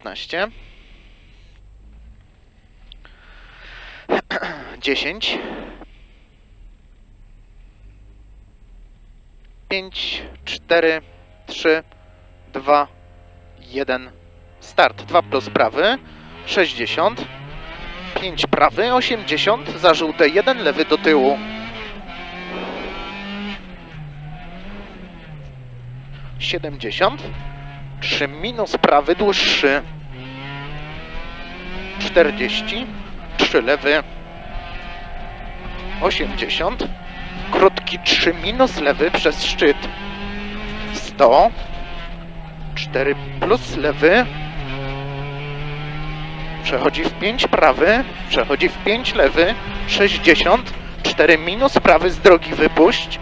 15. 10. 5, 4, 3, 2, 1. Start. 2 plus prawy. 60. 5 prawy. 80. Za żółte. 1 lewy do tyłu. Siedemdziesiąt. Trzy minus prawy dłuższy. Czterdzieści. Trzy lewy. Osiemdziesiąt. Krótki trzy minus lewy przez szczyt. Sto. Cztery plus lewy. Przechodzi w pięć prawy. Przechodzi w pięć lewy. Sześćdziesiąt. Cztery minus prawy z drogi wypuść.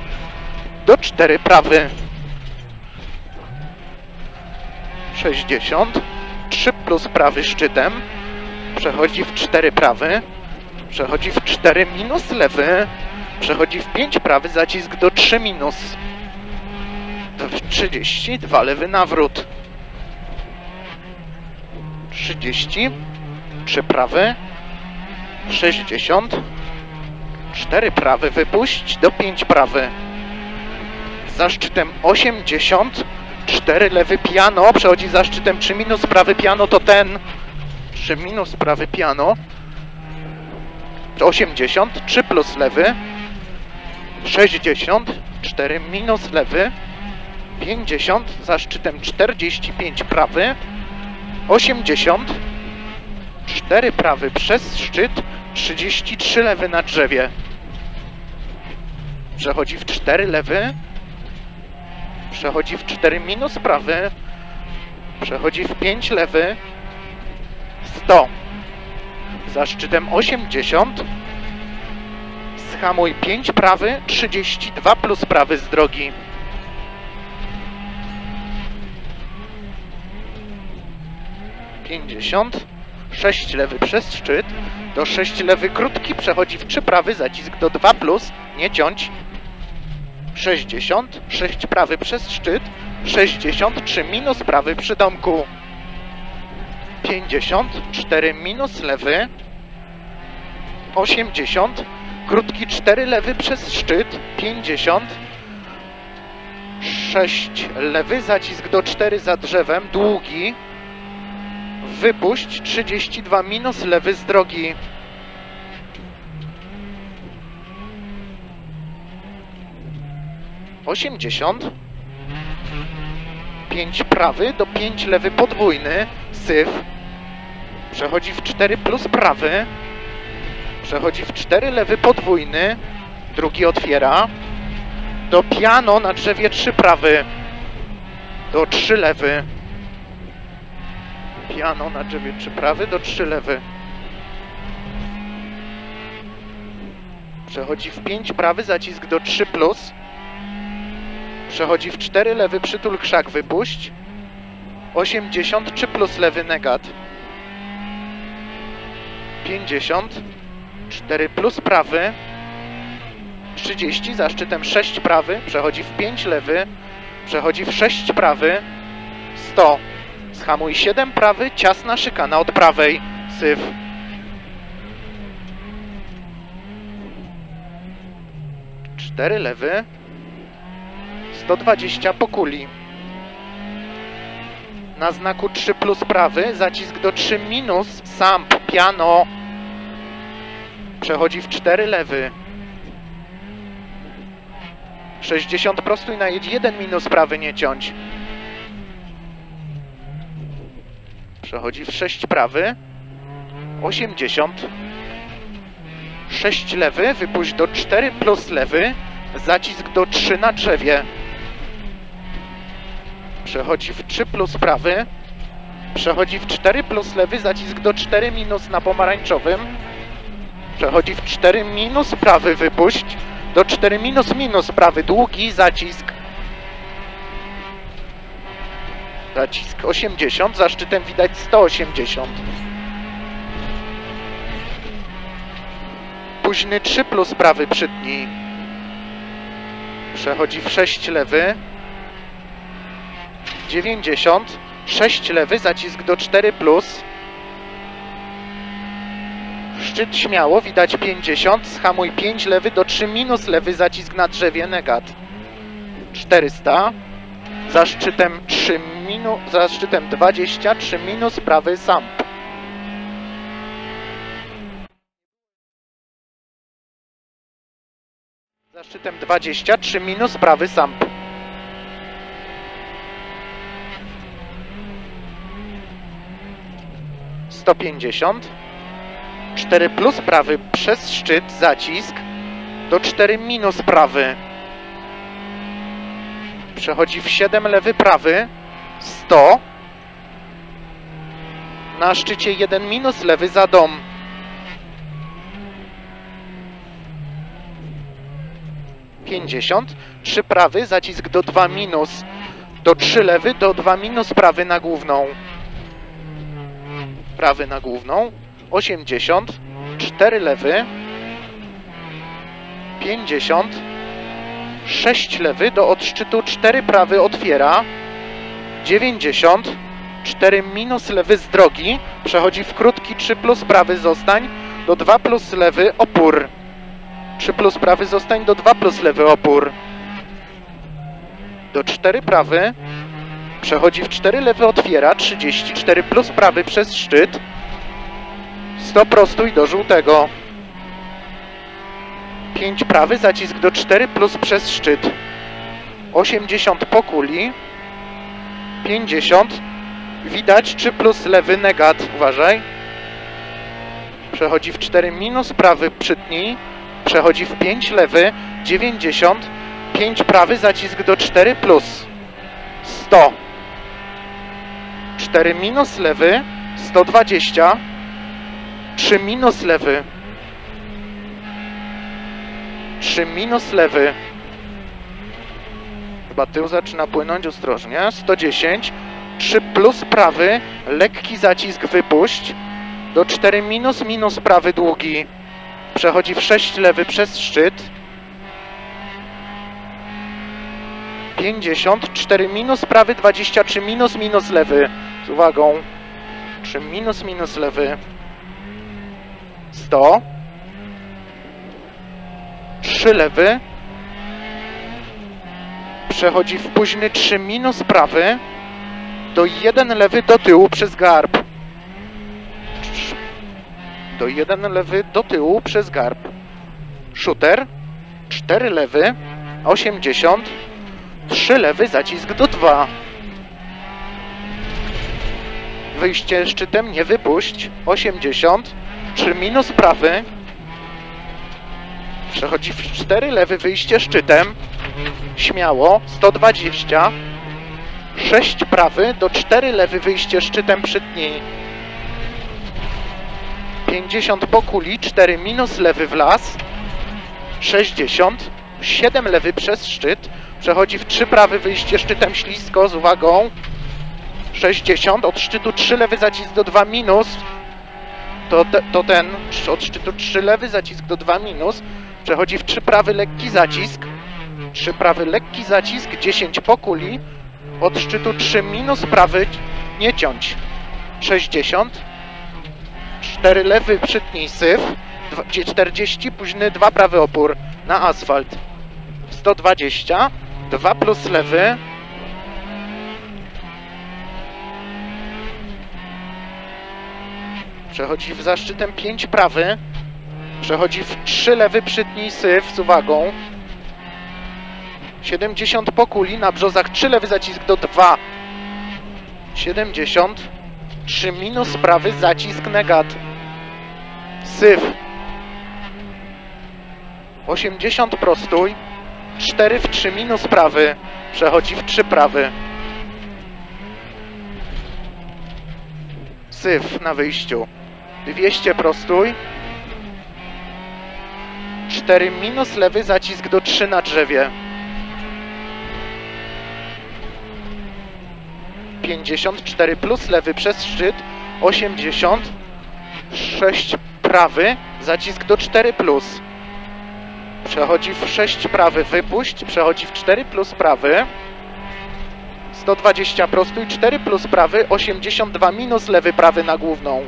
Do cztery prawy. 60, 3 plus prawy szczytem, przechodzi w 4 prawy, przechodzi w 4 minus lewy, przechodzi w 5 prawy, zacisk do 3 minus, w 30, 2 lewy nawrót, 30, 3 prawy, 60, 4 prawy wypuść, do 5 prawy, za szczytem 80, 4 lewy piano, przechodzi za szczytem 3 minus prawy piano, to ten 3 minus prawy piano. 80, 3 plus lewy. 60, 4 minus lewy. 50, za szczytem 45 prawy. 80 4 prawy przez szczyt. 33 lewy na drzewie. Przechodzi w 4 lewy Przechodzi w 4 minus prawy. Przechodzi w 5 lewy. 100. Za szczytem 80. Schamuj 5 prawy. 32 plus prawy z drogi. Pięćdziesiąt. 6 lewy przez szczyt. Do 6 lewy krótki przechodzi w 3 prawy. Zacisk do 2 plus. Nie ciąć. 60, 6 prawy przez szczyt, 63 minus prawy przy domku, 50, 4 minus lewy, 80, krótki 4 lewy przez szczyt, 50, 6 lewy, zacisk do 4 za drzewem, długi, wypuść, 32 minus lewy z drogi, 80 5 prawy do 5 lewy podwójny syf. Przechodzi w 4 plus prawy. Przechodzi w 4 lewy podwójny drugi otwiera. Do piano na drzewie 3 prawy. Do 3 lewy. Piano na drzewie 3 prawy do 3 lewy. Przechodzi w 5 prawy zacisk do 3 plus Przechodzi w 4 lewy przytul krzak wypuść. 83 plus lewy negat. 50. 4 plus prawy. 30 za szczytem 6 prawy. Przechodzi w 5 lewy. Przechodzi w 6 prawy. 100. Schamuj 7 prawy. Ciasna szykana od prawej. Syf. Cztery lewy. 120 po kuli. Na znaku 3 plus prawy, zacisk do 3 minus, samp, piano. Przechodzi w 4 lewy. 60 prostuj na jedź 1 minus prawy, nie ciąć. Przechodzi w 6 prawy. 80. 6 lewy, wypuść do 4 plus lewy. Zacisk do 3 na drzewie. Przechodzi w 3 plus prawy. Przechodzi w 4 plus lewy, zacisk do 4 minus na pomarańczowym. Przechodzi w 4 minus prawy, wypuść. Do 4 minus minus prawy, długi zacisk. Zacisk 80, za szczytem widać 180. Późny 3 plus prawy przytnij. Przechodzi w 6 lewy. 90, 6 lewy, zacisk do 4 plus. Szczyt śmiało, widać 50, schamuj 5 lewy do 3 minus lewy, zacisk na drzewie, negat. 400. Za szczytem 3 minus, za szczytem 20, 3 minus prawy samp. Za szczytem 23 minus prawy samp. Sto pięćdziesiąt. 4 plus prawy przez szczyt, zacisk. Do 4 minus prawy. Przechodzi w 7 lewy prawy. 100. Na szczycie 1 minus lewy za dom. Pięćdziesiąt. Trzy prawy, zacisk do 2 minus. Do 3 lewy, do 2 minus prawy na główną. Prawy na główną. 80. 4 lewy. 50. 6 lewy do odszczytu 4 prawy otwiera. 90. 4 minus lewy z drogi. Przechodzi w krótki 3 plus prawy zostań. Do 2 plus lewy opór. 3 plus prawy zostań do 2 plus lewy opór. Do 4 prawy. Przechodzi w 4 lewy otwiera. 34 plus prawy przez szczyt. 100 prostuj do żółtego. 5 prawy, zacisk do 4 plus przez szczyt. 80 po kuli. 50. Widać 3 plus lewy negat. Uważaj. Przechodzi w 4 minus prawy przytnij. Przechodzi w 5 lewy. 90. 5 prawy, zacisk do 4 plus. 100. 4 minus lewy. 120. 3 minus lewy. 3 minus lewy. Chyba tył zaczyna płynąć ostrożnie. 110. 3 plus prawy. Lekki zacisk wypuść. Do 4 minus minus prawy długi. Przechodzi w 6 lewy przez szczyt. 50. 4 minus prawy. 23 minus minus lewy. Uwagą. 3 minus minus lewy. 100. 3 lewy. Przechodzi w późny 3 minus prawy. Do 1 lewy do tyłu przez garb. Do 1 lewy do tyłu przez garb. Shooter. 4 lewy. 80. 3 lewy, zacisk do 2. Wyjście szczytem nie wypuść. 80. 3 minus prawy. Przechodzi w 4 lewy, wyjście szczytem. Śmiało. 120. 6 prawy, do 4 lewy, wyjście szczytem przytnij. 50 po kuli, 4 minus lewy w las. 60. 7 lewy przez szczyt. Przechodzi w 3 prawy, wyjście szczytem ślisko z uwagą. 60. Od szczytu 3 lewy, zacisk do 2 minus. To, te, to ten od szczytu 3 lewy zacisk do 2 minus. Przechodzi w 3 prawy lekki zacisk. 3 prawy lekki zacisk 10 po kuli od szczytu 3 minus prawy nie ciąć. 60 4 lewy przytnij syf. 40 późny 2 prawy opór na asfalt. 120 2 plus lewy Przechodzi w zaszczytem 5 prawy. Przechodzi w 3 lewy przytnij syf z uwagą. 70 po kuli, na brzozach 3 lewy zacisk do 2. 70. 3 minus prawy zacisk negat. Syf. 80 prostój. 4 w 3 minus prawy. Przechodzi w 3 prawy. Syf na wyjściu. 200 prostój. 4 minus lewy zacisk do 3 na drzewie. 54 plus lewy przez szczyt. 80. 6 prawy zacisk do 4 plus. Przechodzi w 6 prawy wypuść. Przechodzi w 4 plus prawy. 120 prostój, 4 plus prawy, 82 minus lewy prawy na główną.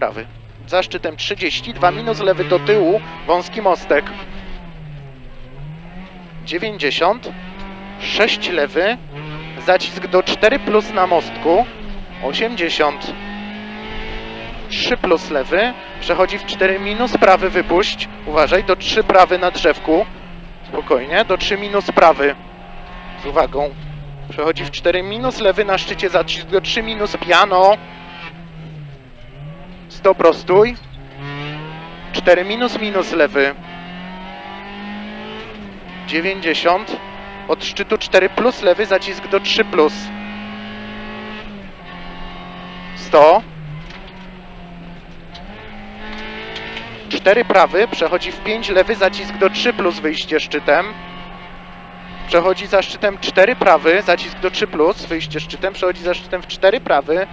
Prawy. Za szczytem 30, 2 minus lewy do tyłu, wąski mostek. 90, 6 lewy, zacisk do 4 plus na mostku, 80. 3 plus lewy, przechodzi w 4 minus prawy, wypuść, uważaj, do 3 prawy na drzewku, spokojnie, do 3 minus prawy, z uwagą, przechodzi w 4 minus lewy na szczycie, zacisk do 3 minus piano, 100 prostój, 4 minus minus lewy, 90, od szczytu 4 plus lewy, zacisk do 3 plus, 100, 4 prawy, przechodzi w 5 lewy, zacisk do 3 plus wyjście szczytem. Przechodzi za szczytem 4 prawy, zacisk do 3 plus, wyjście szczytem. Przechodzi za szczytem w 4 prawy.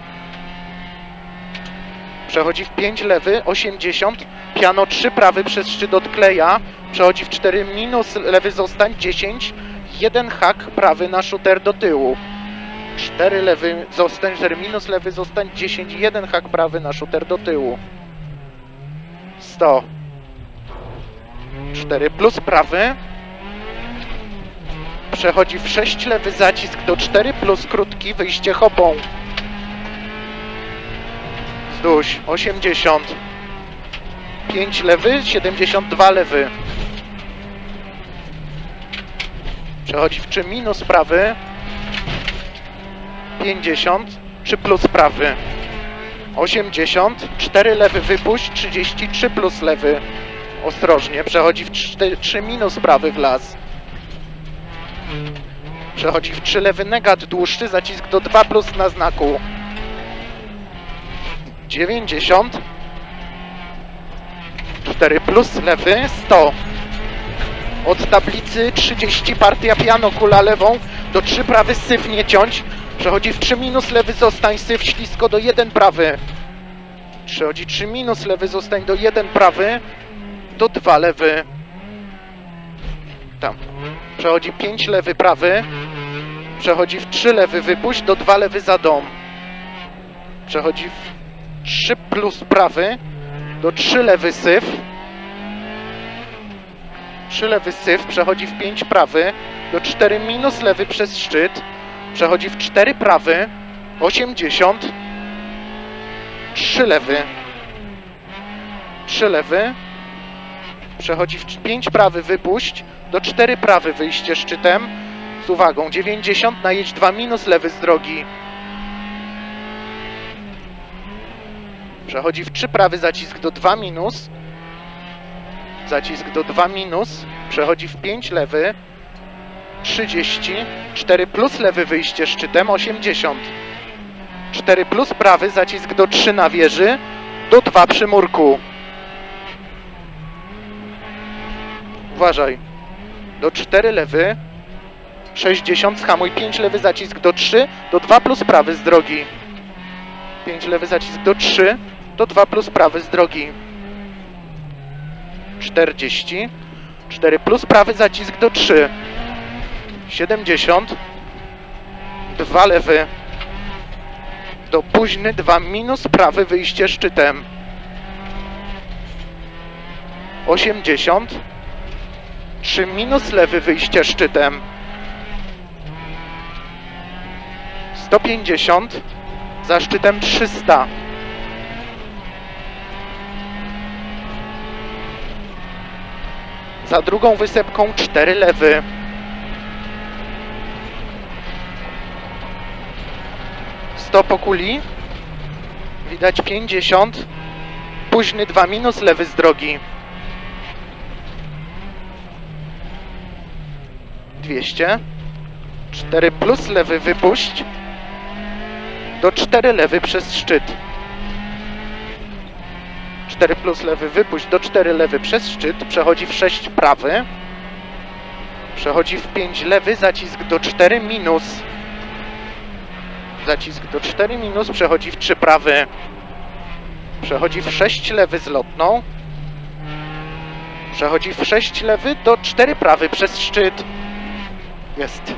Przechodzi w 5 lewy, 80. Piano 3 prawy przez szczyt odkleja. Przechodzi w 4 minus lewy, zostań 10. 1 hak prawy na shooter do tyłu. 4 lewy, zostań 4 minus lewy, zostań 10. 1 hak prawy na shooter do tyłu. 100 4 plus prawy przechodzi w 6 lewy zacisk do 4 plus krótki wyjście hopą zduś 80 5 lewy 72 lewy przechodzi w 3 minus prawy 50 3 plus prawy 80, 4 lewy wypuść, 33 plus lewy. Ostrożnie, przechodzi w 4, 3 minus prawy w las. Przechodzi w 3 lewy negat dłuższy, zacisk do 2 plus na znaku. 90. 4 plus lewy, 100. Od tablicy 30 partia piano, kula lewą, do 3 prawy syf nie ciąć. Przechodzi w 3 minus lewy, zostań syf ślisko do 1 prawy. Przechodzi 3 minus lewy, zostań do 1 prawy, do 2 lewy. Tam. Przechodzi 5 lewy, prawy. Przechodzi w 3 lewy, wypuść, do 2 lewy za dom. Przechodzi w 3 plus prawy, do 3 lewy syf. 3 lewy syf, przechodzi w 5 prawy, do 4 minus lewy przez szczyt. Przechodzi w 4 prawy, 80, 3 lewy, 3 lewy, przechodzi w 5 prawy, wypuść, do 4 prawy wyjście szczytem, z uwagą, 90, najedź 2 minus lewy z drogi. Przechodzi w 3 prawy, zacisk do 2 minus, zacisk do 2 minus, przechodzi w 5 lewy, 30, 4 plus lewy wyjście szczytem, 80. 4 plus prawy, zacisk do 3 na wieży, do 2 przy murku. Uważaj. Do 4 lewy, 60, schamuj, 5 lewy, zacisk do 3, do 2 plus prawy z drogi. 5 lewy, zacisk do 3, do 2 plus prawy z drogi. 40, 4 plus prawy, zacisk do 3. 70 2 lewy. Do późny 2 minus prawy wyjście szczytem. 80 3 minus lewy wyjście szczytem. 150 za szczytem 300 za drugą wysepką 4 lewy 100 po kuli. Widać 50. Późny 2 minus lewy z drogi. 200. 4 plus lewy wypuść. Do 4 lewy przez szczyt. 4 plus lewy wypuść do 4 lewy przez szczyt. Przechodzi w 6 prawy. Przechodzi w 5 lewy, zacisk do 4 minus zacisk do 4 minus, przechodzi w 3 prawy, przechodzi w 6 lewy z lotną, Przechodzi w 6 lewy do 4 prawy przez szczyt. Jest.